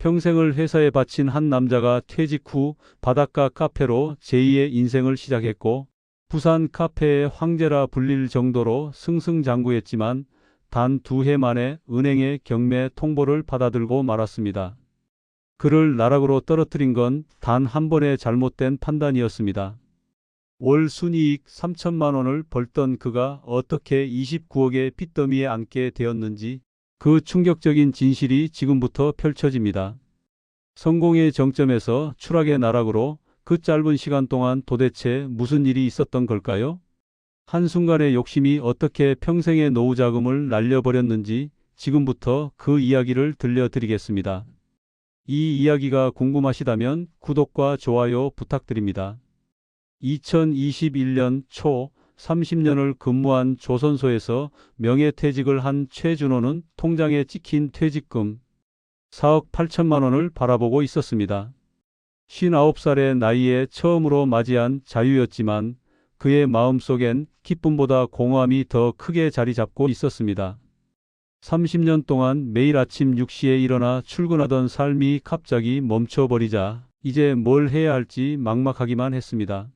평생을 회사에 바친 한 남자가 퇴직 후 바닷가 카페로 제2의 인생을 시작했고 부산 카페의 황제라 불릴 정도로 승승장구했지만 단 두 해 만에 은행의 경매 통보를 받아들고 말았습니다. 그를 나락으로 떨어뜨린 건 단 한 번의 잘못된 판단이었습니다. 월 순이익 3천만 원을 벌던 그가 어떻게 29억의 빚더미에 앉게 되었는지 그 충격적인 진실이 지금부터 펼쳐집니다. 성공의 정점에서 추락의 나락으로 그 짧은 시간 동안 도대체 무슨 일이 있었던 걸까요? 한순간의 욕심이 어떻게 평생의 노후 자금을 날려버렸는지 지금부터 그 이야기를 들려드리겠습니다. 이 이야기가 궁금하시다면 구독과 좋아요 부탁드립니다. 2021년 초 30년을 근무한 조선소에서 명예퇴직을 한 최준호는 통장에 찍힌 퇴직금 4억 8천만 원을 바라보고 있었습니다. 59살의 나이에 처음으로 맞이한 자유였지만 그의 마음속엔 기쁨보다 공허함이 더 크게 자리 잡고 있었습니다. 30년 동안 매일 아침 6시에 일어나 출근하던 삶이 갑자기 멈춰버리자 이제 뭘 해야 할지 막막하기만 했습니다.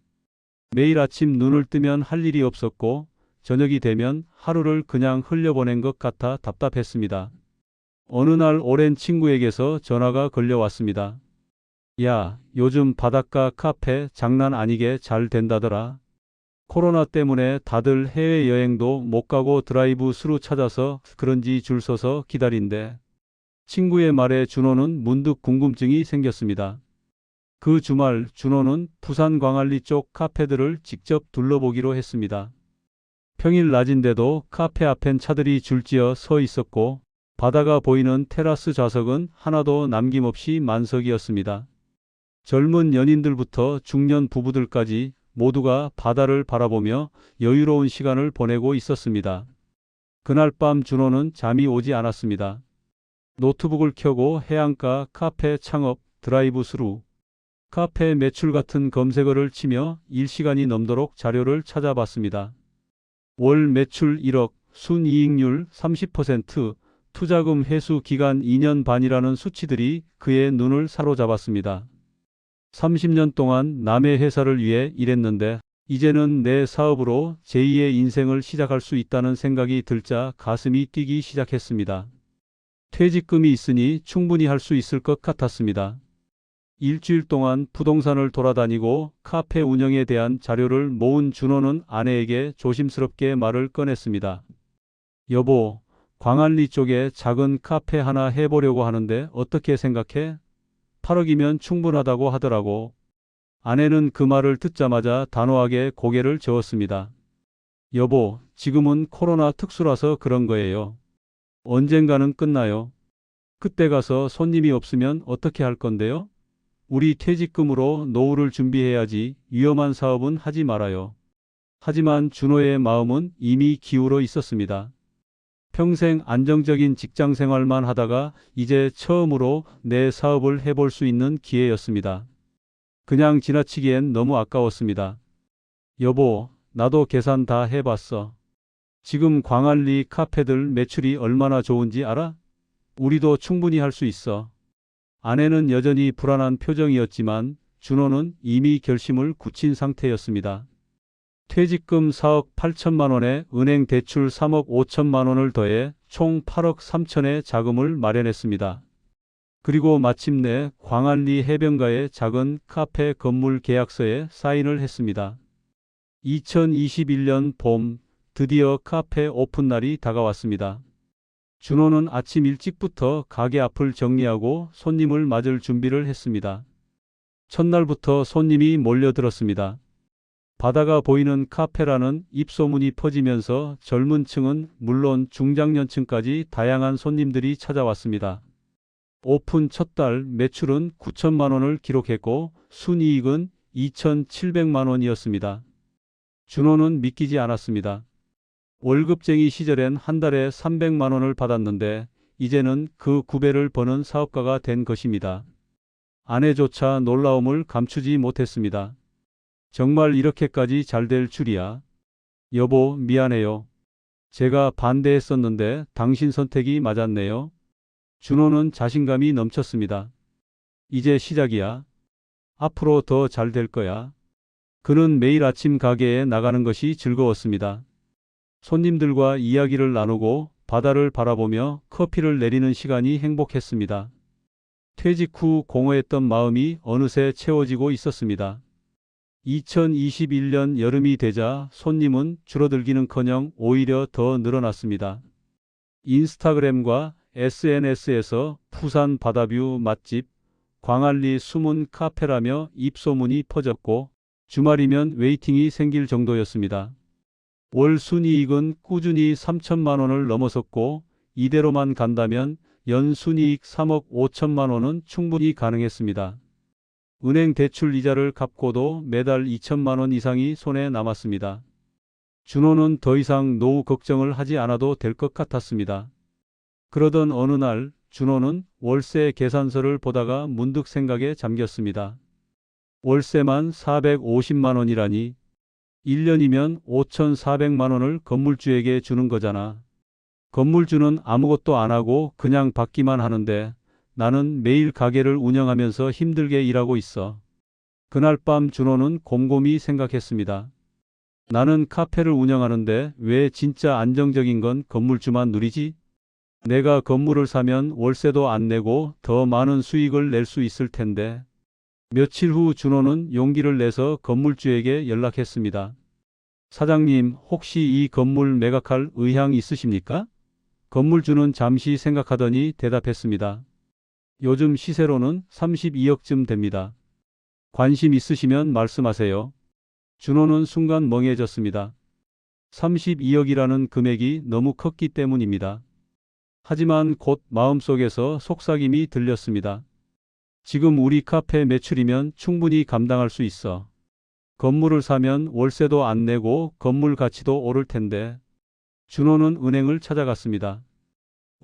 매일 아침 눈을 뜨면 할 일이 없었고 저녁이 되면 하루를 그냥 흘려보낸 것 같아 답답했습니다. 어느 날 오랜 친구에게서 전화가 걸려왔습니다. 야, 요즘 바닷가 카페 장난 아니게 잘 된다더라. 코로나 때문에 다들 해외여행도 못 가고 드라이브 스루 찾아서 그런지 줄 서서 기다린대. 친구의 말에 준호는 문득 궁금증이 생겼습니다. 그 주말 준호는 부산 광안리 쪽 카페들을 직접 둘러보기로 했습니다. 평일 낮인데도 카페 앞엔 차들이 줄지어 서 있었고 바다가 보이는 테라스 좌석은 하나도 남김없이 만석이었습니다. 젊은 연인들부터 중년 부부들까지 모두가 바다를 바라보며 여유로운 시간을 보내고 있었습니다. 그날 밤 준호는 잠이 오지 않았습니다. 노트북을 켜고 해안가 카페 창업 드라이브 스루 카페 매출 같은 검색어를 치며 일시간이 넘도록 자료를 찾아봤습니다. 월 매출 1억, 순이익률 30%, 투자금 회수 기간 2년 반이라는 수치들이 그의 눈을 사로잡았습니다. 30년 동안 남의 회사를 위해 일했는데 이제는 내 사업으로 제2의 인생을 시작할 수 있다는 생각이 들자 가슴이 뛰기 시작했습니다. 퇴직금이 있으니 충분히 할 수 있을 것 같았습니다. 일주일 동안 부동산을 돌아다니고 카페 운영에 대한 자료를 모은 준호는 아내에게 조심스럽게 말을 꺼냈습니다. 여보, 광안리 쪽에 작은 카페 하나 해보려고 하는데 어떻게 생각해? 8억이면 충분하다고 하더라고. 아내는 그 말을 듣자마자 단호하게 고개를 저었습니다. 여보, 지금은 코로나 특수라서 그런 거예요. 언젠가는 끝나요. 그때 가서 손님이 없으면 어떻게 할 건데요? 우리 퇴직금으로 노후를 준비해야지 위험한 사업은 하지 말아요. 하지만 준호의 마음은 이미 기울어 있었습니다. 평생 안정적인 직장 생활만 하다가 이제 처음으로 내 사업을 해볼 수 있는 기회였습니다. 그냥 지나치기엔 너무 아까웠습니다. 여보, 나도 계산 다 해봤어. 지금 광안리 카페들 매출이 얼마나 좋은지 알아? 우리도 충분히 할 수 있어. 아내는 여전히 불안한 표정이었지만 준호는 이미 결심을 굳힌 상태였습니다. 퇴직금 4억 8천만 원에 은행 대출 3억 5천만 원을 더해 총 8억 3천의 자금을 마련했습니다. 그리고 마침내 광안리 해변가의 작은 카페 건물 계약서에 사인을 했습니다. 2021년 봄 드디어 카페 오픈 날이 다가왔습니다. 준호는 아침 일찍부터 가게 앞을 정리하고 손님을 맞을 준비를 했습니다. 첫날부터 손님이 몰려들었습니다. 바다가 보이는 카페라는 입소문이 퍼지면서 젊은 층은 물론 중장년층까지 다양한 손님들이 찾아왔습니다. 오픈 첫 달 매출은 9천만 원을 기록했고 순이익은 2,700만 원이었습니다. 준호는 믿기지 않았습니다. 월급쟁이 시절엔 한 달에 300만 원을 받았는데 이제는 그 9배를 버는 사업가가 된 것입니다. 아내조차 놀라움을 감추지 못했습니다. 정말 이렇게까지 잘 될 줄이야. 여보, 미안해요. 제가 반대했었는데 당신 선택이 맞았네요. 준호는 자신감이 넘쳤습니다. 이제 시작이야. 앞으로 더 잘 될 거야. 그는 매일 아침 가게에 나가는 것이 즐거웠습니다. 손님들과 이야기를 나누고 바다를 바라보며 커피를 내리는 시간이 행복했습니다. 퇴직 후 공허했던 마음이 어느새 채워지고 있었습니다. 2021년 여름이 되자 손님은 줄어들기는커녕 오히려 더 늘어났습니다. 인스타그램과 SNS에서 부산 바다뷰 맛집, 광안리 숨은 카페라며 입소문이 퍼졌고 주말이면 웨이팅이 생길 정도였습니다. 월 순이익은 꾸준히 3천만 원을 넘어섰고 이대로만 간다면 연 순이익 3억 5천만 원은 충분히 가능했습니다. 은행 대출 이자를 갚고도 매달 2천만 원 이상이 손에 남았습니다. 준호는 더 이상 노후 걱정을 하지 않아도 될 것 같았습니다. 그러던 어느 날 준호는 월세 계산서를 보다가 문득 생각에 잠겼습니다. 월세만 450만 원이라니 1년이면 5,400만 원을 건물주에게 주는 거잖아. 건물주는 아무것도 안 하고 그냥 받기만 하는데 나는 매일 가게를 운영하면서 힘들게 일하고 있어. 그날 밤 준호는 곰곰이 생각했습니다. 나는 카페를 운영하는데 왜 진짜 안정적인 건 건물주만 누리지? 내가 건물을 사면 월세도 안 내고 더 많은 수익을 낼 수 있을 텐데. 며칠 후 준호는 용기를 내서 건물주에게 연락했습니다. 사장님, 혹시 이 건물 매각할 의향 있으십니까? 건물주는 잠시 생각하더니 대답했습니다. 요즘 시세로는 32억쯤 됩니다. 관심 있으시면 말씀하세요. 준호는 순간 멍해졌습니다. 32억이라는 금액이 너무 컸기 때문입니다. 하지만 곧 마음속에서 속삭임이 들렸습니다. 지금 우리 카페 매출이면 충분히 감당할 수 있어. 건물을 사면 월세도 안 내고 건물 가치도 오를 텐데. 준호는 은행을 찾아갔습니다.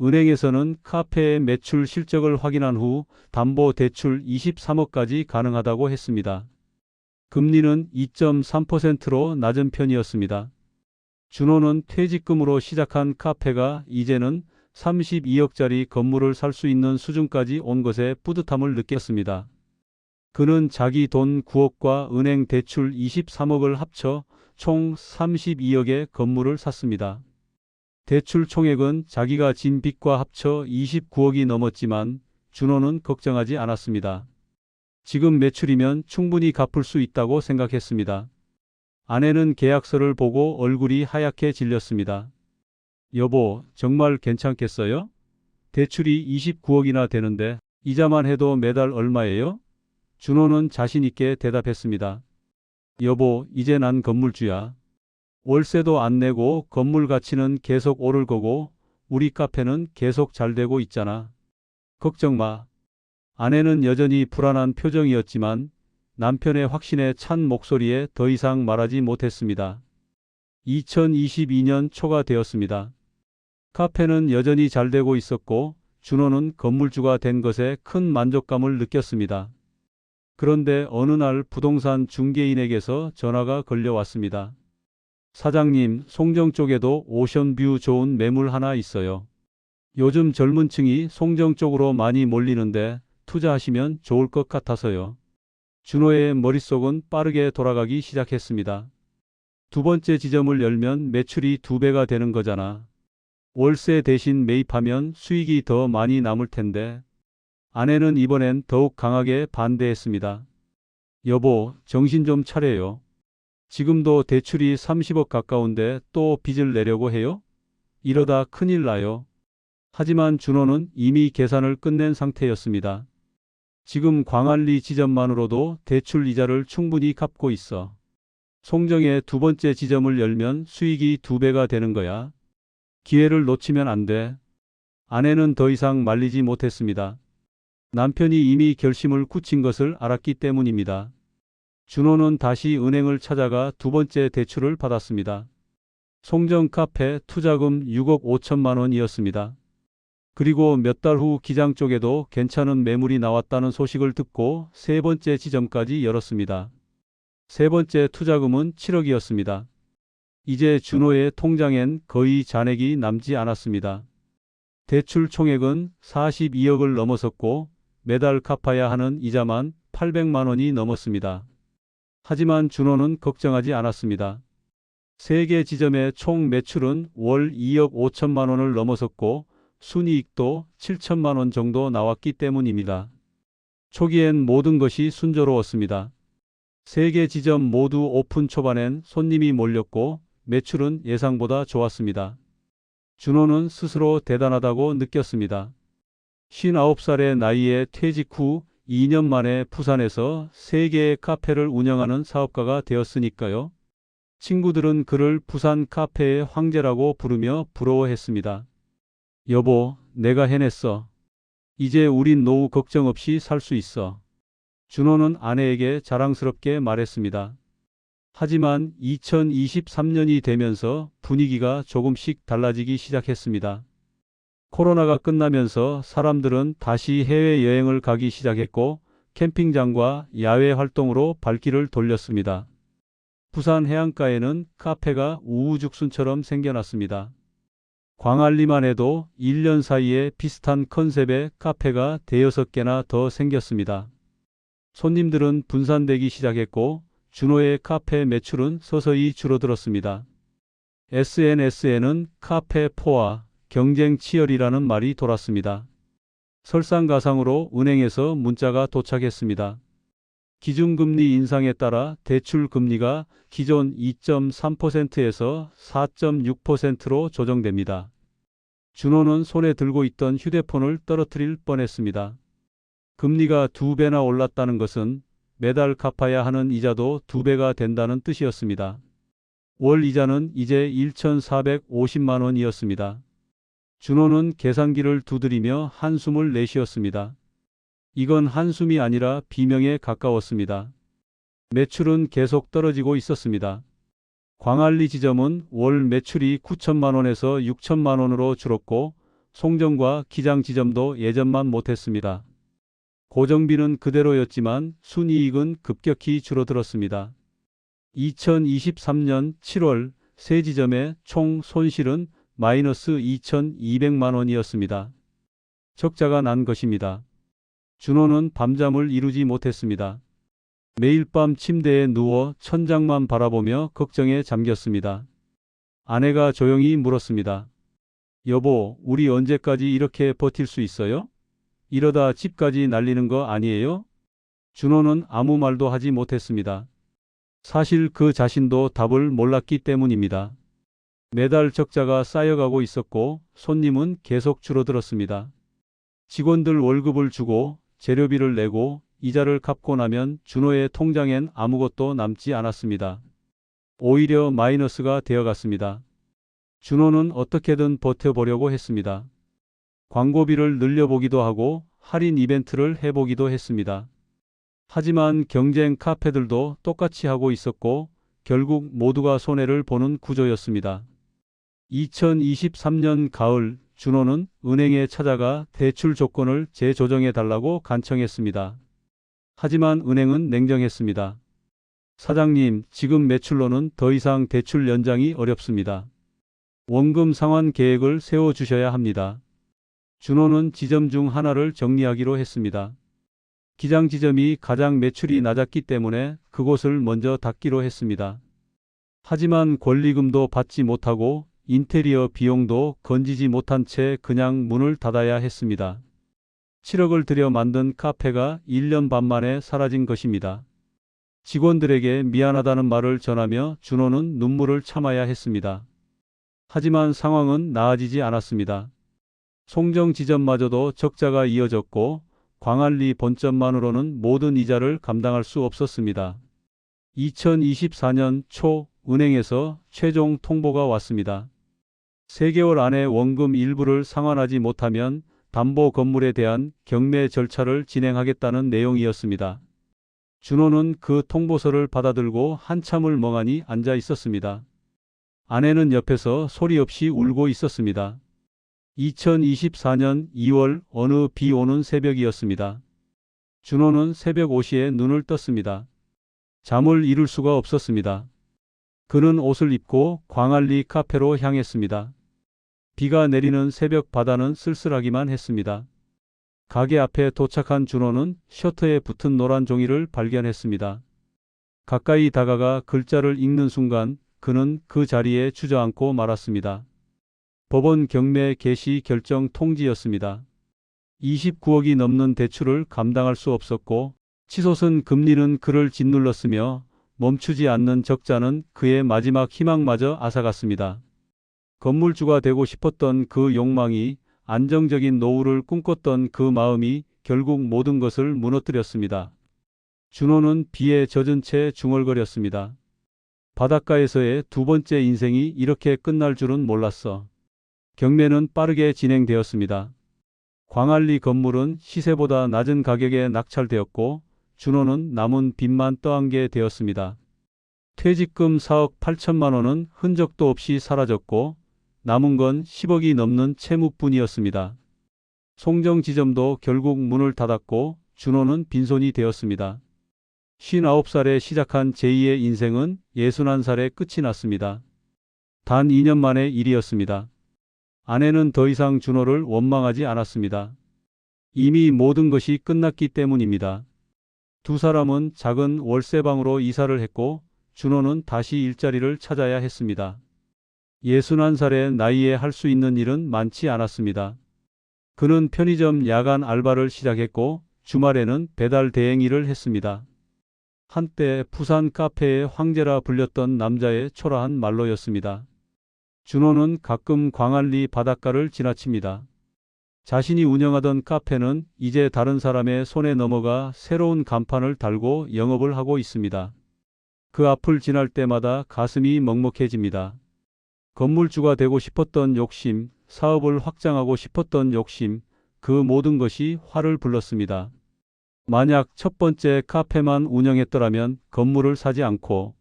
은행에서는 카페의 매출 실적을 확인한 후 담보 대출 23억까지 가능하다고 했습니다. 금리는 2.3%로 낮은 편이었습니다. 준호는 퇴직금으로 시작한 카페가 이제는 32억짜리 건물을 살 수 있는 수준까지 온 것에 뿌듯함을 느꼈습니다. 그는 자기 돈 9억과 은행 대출 23억을 합쳐 총 32억의 건물을 샀습니다. 대출 총액은 자기가 진 빚과 합쳐 29억이 넘었지만 준호는 걱정하지 않았습니다. 지금 매출이면 충분히 갚을 수 있다고 생각했습니다. 아내는 계약서를 보고 얼굴이 하얗게 질렸습니다. 여보, 정말 괜찮겠어요? 대출이 29억이나 되는데 이자만 해도 매달 얼마예요? 준호는 자신 있게 대답했습니다. 여보, 이제 난 건물주야. 월세도 안 내고 건물 가치는 계속 오를 거고 우리 카페는 계속 잘 되고 있잖아. 걱정 마. 아내는 여전히 불안한 표정이었지만 남편의 확신에 찬 목소리에 더 이상 말하지 못했습니다. 2022년 초가 되었습니다. 카페는 여전히 잘 되고 있었고 준호는 건물주가 된 것에 큰 만족감을 느꼈습니다. 그런데 어느 날 부동산 중개인에게서 전화가 걸려왔습니다. 사장님, 송정 쪽에도 오션뷰 좋은 매물 하나 있어요. 요즘 젊은 층이 송정 쪽으로 많이 몰리는데 투자하시면 좋을 것 같아서요. 준호의 머릿속은 빠르게 돌아가기 시작했습니다. 두 번째 지점을 열면 매출이 두 배가 되는 거잖아. 월세 대신 매입하면 수익이 더 많이 남을 텐데. 아내는 이번엔 더욱 강하게 반대했습니다. 여보, 정신 좀 차려요. 지금도 대출이 30억 가까운데 또 빚을 내려고 해요? 이러다 큰일 나요. 하지만 준호는 이미 계산을 끝낸 상태였습니다. 지금 광안리 지점만으로도 대출 이자를 충분히 갚고 있어. 송정의 두 번째 지점을 열면 수익이 두 배가 되는 거야. 기회를 놓치면 안 돼. 아내는 더 이상 말리지 못했습니다. 남편이 이미 결심을 굳힌 것을 알았기 때문입니다. 준호는 다시 은행을 찾아가 두 번째 대출을 받았습니다. 송정 카페 투자금 6억 5천만 원이었습니다. 그리고 몇 달 후 기장 쪽에도 괜찮은 매물이 나왔다는 소식을 듣고 세 번째 지점까지 열었습니다. 세 번째 투자금은 7억이었습니다. 이제 준호의 통장엔 거의 잔액이 남지 않았습니다. 대출 총액은 42억을 넘어섰고 매달 갚아야 하는 이자만 800만 원이 넘었습니다. 하지만 준호는 걱정하지 않았습니다. 세 개 지점의 총 매출은 월 2억 5천만 원을 넘어섰고 순이익도 7천만 원 정도 나왔기 때문입니다. 초기엔 모든 것이 순조로웠습니다. 세 개 지점 모두 오픈 초반엔 손님이 몰렸고 매출은 예상보다 좋았습니다. 준호는 스스로 대단하다고 느꼈습니다. 59살의 나이에 퇴직 후 2년 만에 부산에서 세 개의 카페를 운영하는 사업가가 되었으니까요. 친구들은 그를 부산 카페의 황제라고 부르며 부러워했습니다. 여보, 내가 해냈어. 이제 우린 노후 걱정 없이 살 수 있어. 준호는 아내에게 자랑스럽게 말했습니다. 하지만 2023년이 되면서 분위기가 조금씩 달라지기 시작했습니다. 코로나가 끝나면서 사람들은 다시 해외여행을 가기 시작했고 캠핑장과 야외 활동으로 발길을 돌렸습니다. 부산 해안가에는 카페가 우후죽순처럼 생겨났습니다. 광안리만 해도 1년 사이에 비슷한 컨셉의 카페가 대여섯 개나 더 생겼습니다. 손님들은 분산되기 시작했고 준호의 카페 매출은 서서히 줄어들었습니다. SNS에는 카페 포화, 경쟁 치열이라는 말이 돌았습니다. 설상가상으로 은행에서 문자가 도착했습니다. 기준금리 인상에 따라 대출 금리가 기존 2.3%에서 4.6%로 조정됩니다. 준호는 손에 들고 있던 휴대폰을 떨어뜨릴 뻔했습니다. 금리가 두 배나 올랐다는 것은 매달 갚아야 하는 이자도 두 배가 된다는 뜻이었습니다. 월 이자는 이제 1,450만 원이었습니다. 준호는 계산기를 두드리며 한숨을 내쉬었습니다. 이건 한숨이 아니라 비명에 가까웠습니다. 매출은 계속 떨어지고 있었습니다. 광안리 지점은 월 매출이 9천만 원에서 6천만 원으로 줄었고 송정과 기장 지점도 예전만 못했습니다. 고정비는 그대로였지만 순이익은 급격히 줄어들었습니다. 2023년 7월 세 지점의 총 손실은 마이너스 2,200만 원이었습니다. 적자가 난 것입니다. 준호는 밤잠을 이루지 못했습니다. 매일 밤 침대에 누워 천장만 바라보며 걱정에 잠겼습니다. 아내가 조용히 물었습니다. 여보, 우리 언제까지 이렇게 버틸 수 있어요? 이러다 집까지 날리는 거 아니에요? 준호는 아무 말도 하지 못했습니다. 사실 그 자신도 답을 몰랐기 때문입니다. 매달 적자가 쌓여가고 있었고 손님은 계속 줄어들었습니다. 직원들 월급을 주고 재료비를 내고 이자를 갚고 나면 준호의 통장엔 아무것도 남지 않았습니다. 오히려 마이너스가 되어갔습니다. 준호는 어떻게든 버텨보려고 했습니다. 광고비를 늘려보기도 하고 할인 이벤트를 해보기도 했습니다. 하지만 경쟁 카페들도 똑같이 하고 있었고 결국 모두가 손해를 보는 구조였습니다. 2023년 가을 준호는 은행에 찾아가 대출 조건을 재조정해 달라고 간청했습니다. 하지만 은행은 냉정했습니다. 사장님, 지금 매출로는 더 이상 대출 연장이 어렵습니다. 원금 상환 계획을 세워 주셔야 합니다. 준호는 지점 중 하나를 정리하기로 했습니다. 기장 지점이 가장 매출이 낮았기 때문에 그곳을 먼저 닫기로 했습니다. 하지만 권리금도 받지 못하고 인테리어 비용도 건지지 못한 채 그냥 문을 닫아야 했습니다. 7억을 들여 만든 카페가 1년 반 만에 사라진 것입니다. 직원들에게 미안하다는 말을 전하며 준호는 눈물을 참아야 했습니다. 하지만 상황은 나아지지 않았습니다. 송정 지점마저도 적자가 이어졌고 광안리 본점만으로는 모든 이자를 감당할 수 없었습니다. 2024년 초 은행에서 최종 통보가 왔습니다. 3개월 안에 원금 일부를 상환하지 못하면 담보 건물에 대한 경매 절차를 진행하겠다는 내용이었습니다. 준호는 그 통보서를 받아들고 한참을 멍하니 앉아 있었습니다. 아내는 옆에서 소리 없이 울고 있었습니다. 2024년 2월 어느 비 오는 새벽이었습니다. 준호는 새벽 5시에 눈을 떴습니다. 잠을 이룰 수가 없었습니다. 그는 옷을 입고 광안리 카페로 향했습니다. 비가 내리는 새벽 바다는 쓸쓸하기만 했습니다. 가게 앞에 도착한 준호는 셔터에 붙은 노란 종이를 발견했습니다. 가까이 다가가 글자를 읽는 순간 그는 그 자리에 주저앉고 말았습니다. 법원 경매 개시 결정 통지였습니다. 29억이 넘는 대출을 감당할 수 없었고 치솟은 금리는 그를 짓눌렀으며 멈추지 않는 적자는 그의 마지막 희망마저 앗아갔습니다. 건물주가 되고 싶었던 그 욕망이 안정적인 노후를 꿈꿨던 그 마음이 결국 모든 것을 무너뜨렸습니다. 준호는 비에 젖은 채 중얼거렸습니다. 바닷가에서의 두 번째 인생이 이렇게 끝날 줄은 몰랐어. 경매는 빠르게 진행되었습니다. 광안리 건물은 시세보다 낮은 가격에 낙찰되었고 준호는 남은 빚만 떠안게 되었습니다. 퇴직금 4억 8천만 원은 흔적도 없이 사라졌고 남은 건 10억이 넘는 채무뿐이었습니다. 송정 지점도 결국 문을 닫았고 준호는 빈손이 되었습니다. 59살에 시작한 제2의 인생은 61살에 끝이 났습니다. 단 2년 만의 일이었습니다. 아내는 더 이상 준호를 원망하지 않았습니다. 이미 모든 것이 끝났기 때문입니다. 두 사람은 작은 월세방으로 이사를 했고 준호는 다시 일자리를 찾아야 했습니다. 61살의 나이에 할 수 있는 일은 많지 않았습니다. 그는 편의점 야간 알바를 시작했고 주말에는 배달 대행 일을 했습니다. 한때 부산 카페의 황제라 불렸던 남자의 초라한 말로였습니다. 준호는 가끔 광안리 바닷가를 지나칩니다. 자신이 운영하던 카페는 이제 다른 사람의 손에 넘어가 새로운 간판을 달고 영업을 하고 있습니다. 그 앞을 지날 때마다 가슴이 먹먹해집니다. 건물주가 되고 싶었던 욕심, 사업을 확장하고 싶었던 욕심, 그 모든 것이 화를 불렀습니다. 만약 첫 번째 카페만 운영했더라면 건물을 사지 않고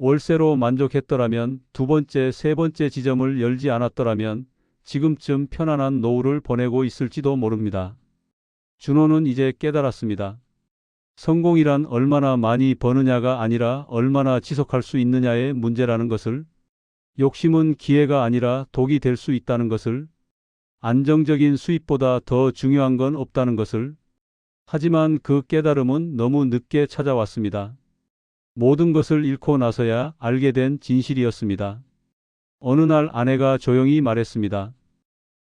월세로 만족했더라면 두 번째, 세 번째 지점을 열지 않았더라면 지금쯤 편안한 노후를 보내고 있을지도 모릅니다. 준호는 이제 깨달았습니다. 성공이란 얼마나 많이 버느냐가 아니라 얼마나 지속할 수 있느냐의 문제라는 것을, 욕심은 기회가 아니라 독이 될 수 있다는 것을, 안정적인 수입보다 더 중요한 건 없다는 것을, 하지만 그 깨달음은 너무 늦게 찾아왔습니다. 모든 것을 잃고 나서야 알게 된 진실이었습니다. 어느 날 아내가 조용히 말했습니다.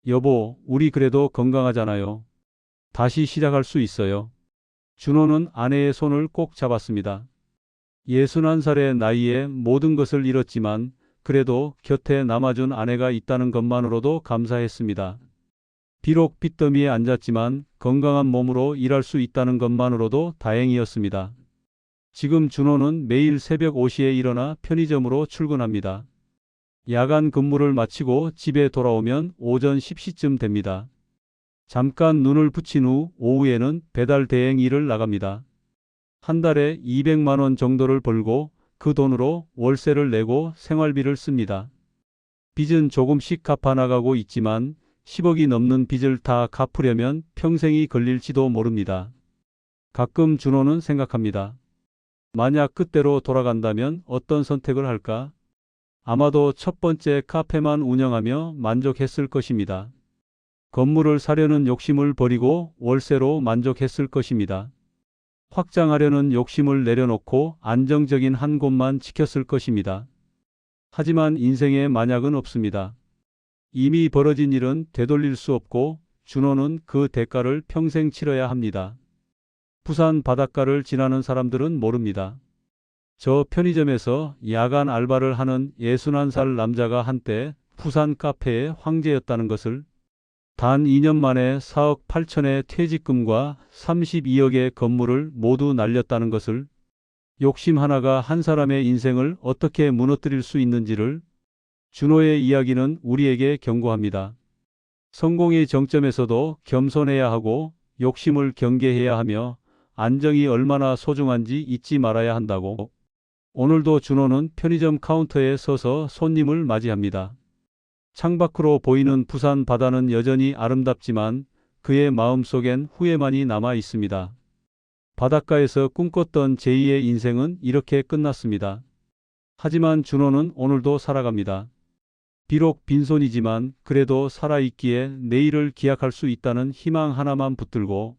여보, 우리 그래도 건강하잖아요. 다시 시작할 수 있어요. 준호는 아내의 손을 꼭 잡았습니다. 61살의 나이에 모든 것을 잃었지만 그래도 곁에 남아준 아내가 있다는 것만으로도 감사했습니다. 비록 빚더미에 앉았지만 건강한 몸으로 일할 수 있다는 것만으로도 다행이었습니다. 지금 준호는 매일 새벽 5시에 일어나 편의점으로 출근합니다. 야간 근무를 마치고 집에 돌아오면 오전 10시쯤 됩니다. 잠깐 눈을 붙인 후 오후에는 배달 대행 일을 나갑니다. 한 달에 200만 원 정도를 벌고 그 돈으로 월세를 내고 생활비를 씁니다. 빚은 조금씩 갚아나가고 있지만 10억이 넘는 빚을 다 갚으려면 평생이 걸릴지도 모릅니다. 가끔 준호는 생각합니다. 만약 그때로 돌아간다면 어떤 선택을 할까? 아마도 첫 번째 카페만 운영하며 만족했을 것입니다. 건물을 사려는 욕심을 버리고 월세로 만족했을 것입니다. 확장하려는 욕심을 내려놓고 안정적인 한 곳만 지켰을 것입니다. 하지만 인생에 만약은 없습니다. 이미 벌어진 일은 되돌릴 수 없고 준호는 그 대가를 평생 치러야 합니다. 부산 바닷가를 지나는 사람들은 모릅니다. 저 편의점에서 야간 알바를 하는 61살 남자가 한때 부산 카페의 황제였다는 것을 단 2년 만에 4억 8천의 퇴직금과 32억의 건물을 모두 날렸다는 것을 욕심 하나가 한 사람의 인생을 어떻게 무너뜨릴 수 있는지를 준호의 이야기는 우리에게 경고합니다. 성공의 정점에서도 겸손해야 하고 욕심을 경계해야 하며 안정이 얼마나 소중한지 잊지 말아야 한다고. 오늘도 준호는 편의점 카운터에 서서 손님을 맞이합니다. 창밖으로 보이는 부산 바다는 여전히 아름답지만 그의 마음속엔 후회만이 남아 있습니다. 바닷가에서 꿈꿨던 제2의 인생은 이렇게 끝났습니다. 하지만 준호는 오늘도 살아갑니다. 비록 빈손이지만 그래도 살아있기에 내일을 기약할 수 있다는 희망 하나만 붙들고